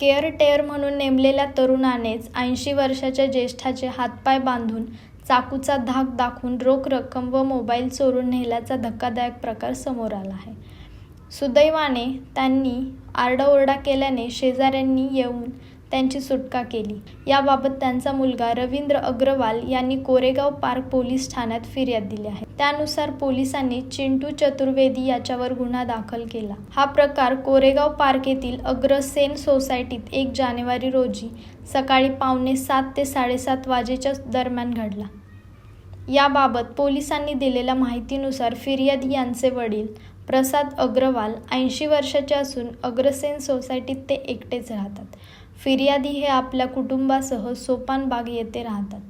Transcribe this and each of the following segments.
केअरटेअर म्हणून नेमलेल्या तरुणानेच ऐंशी वर्षाच्या ज्येष्ठाचे हातपाय बांधून चाकूचा धाक दाखवून रोख रक्कम व मोबाईल चोरून नेल्याचा धक्कादायक प्रकार समोर आला आहे. सुदैवाने त्यांनी आरडाओरडा केल्याने शेजाऱ्यांनी येऊन त्यांची सुटका केली. याबाबत त्यांचा मुलगा रवींद्र अग्रवाल यांनी कोरेगाव पार्क पोलीस ठाण्यात फिर्याद दिली आहे. त्यानुसार पोलिसांनी चिंटू चतुर्वेदी याच्यावर गुन्हा दाखल केला. हा प्रकार कोरेगाव पार्क येथील अग्रसेन सोसायटीत एक जानेवारी रोजी सकाळी पावणे सात ते साडेसात वाजेच्या दरम्यान घडला. याबाबत पोलिसांनी दिलेल्या माहितीनुसार फिर्यादी यांचे वडील प्रसाद अग्रवाल ऐंशी वर्षाचे असून अग्रसेन सोसायटीत ते एकटेच राहतात. फिर्यादी हे आपल्या कुटुंबासह सोपानबाग येथे राहतात.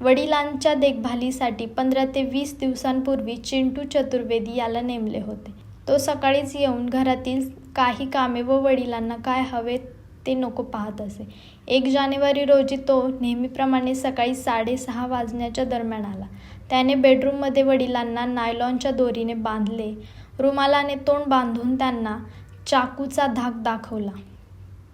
वडिलांच्या देखभालीसाठी पंधरा ते वीस दिवसांपूर्वी चिंटू चतुर्वेदी याला नेमले होते. तो सकाळीच येऊन घरातील काही कामे व वडिलांना काय हवे ते नको पाहत असे. एक जानेवारी रोजी तो नेहमीप्रमाणे सकाळी साडेसहा वाजण्याच्या दरम्यान आला. त्याने बेडरूममध्ये वडिलांना नायलॉनच्या दोरीने बांधले. रुमालाने तोंड बांधून त्यांना चाकूचा धाक दाखवला.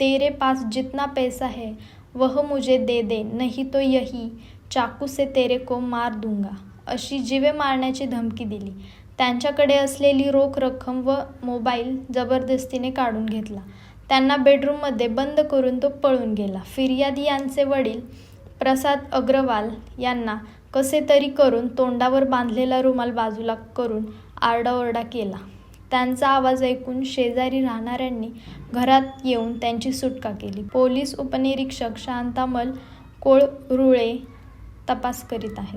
तेरे पास जितना पैसा है वह मुझे दे दे नहीं तो यही चाकू से तेरे को मार दूंगा. अशी जिवे मारण्याची धमकी दिली. त्यांच्याकडे असलेली रोख रक्कम व मोबाईल जबरदस्तीने काढून घेतला. त्यांना बेडरूममध्ये बंद करून तो पळून गेला. फिर्यादी यांचे वडील प्रसाद अग्रवाल यांना कसे तरी करून तोंडावर बांधलेला रुमाल बाजूला करून आरडाओरडा केला. त्यांचा आवाज ऐकून शेजारी राहणाऱ्यांनी घरात येऊन त्यांची सुटका केली. पोलीस उपनिरीक्षक शांतामल कोळरुळे तपास करीत आहेत.